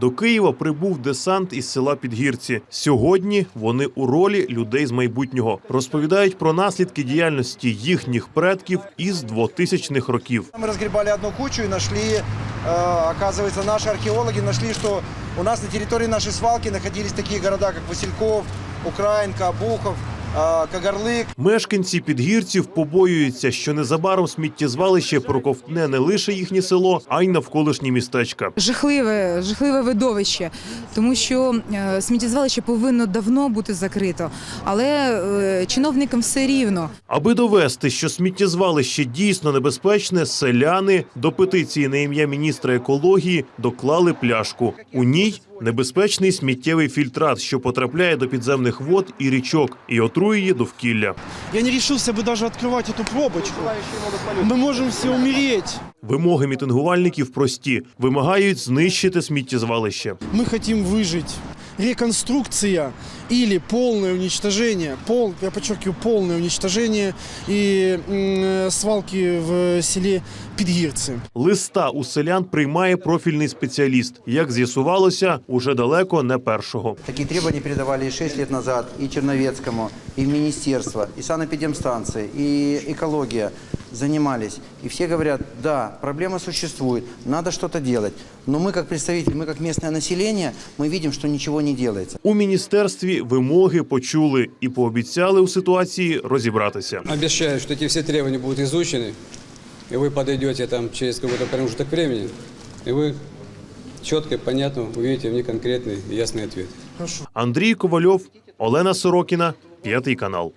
До Києва прибув десант із села Підгірці. Сьогодні вони у ролі людей з майбутнього розповідають про наслідки діяльності їхніх предків із 2000-х років. Мы разгребали одну кучу и нашли, э, оказывается, наши археологи нашли, что у нас на территории нашей свалки находились такие города, как Васильков, Украинка, Обухов, Кагарлык. Мешканці підгірців побоюються, що незабаром сміттєзвалище проковтне не лише їхнє село, а й навколишні містечка. жахливе, жахливе видовище, тому що е, сміттєзвалище повинно давно бути закрито, але е, чиновникам все рівно. Аби довести, що сміттєзвалище дійсно небезпечне, селяни до петиції на ім'я міністра екології доклали пляшку. У ній небезпечний сміттєвий фільтрат, що потрапляє до підземних вод і річок і отруює довкілля. Я не решился бы даже открывать эту пробочку. Мы можем все умереть. Вимоги мітингувальників прості: вимагають знищити сміттєзвалище. Мы хотим выжить. Реконструкция или полное уничтожение, пол, я подчеркиваю, полное уничтожение и м, свалки в селе Підгірці. Листа у селян приймає профільний спеціаліст. Як з'ясувалося, уже далеко не першого. Такие требования передавали и 6 лет назад и Черновецкому, и в министерство, и санэпидемстанции, и экология занимались. И все говорят, да, проблема существует, надо что-то делать. Но мы как представители, мы как местное население, мы видим, что ничего не делается. У міністерстві вимоги почули і пообіцяли у ситуації розібратися. Обещаю, что эти все требования будут изучены, и вы подойдете там через какой-то промежуток времени, и вы четко, понятно увидите в них конкретный и ясный ответ. Андрій Ковальов, Олена Сорокіна, п'ятий канал.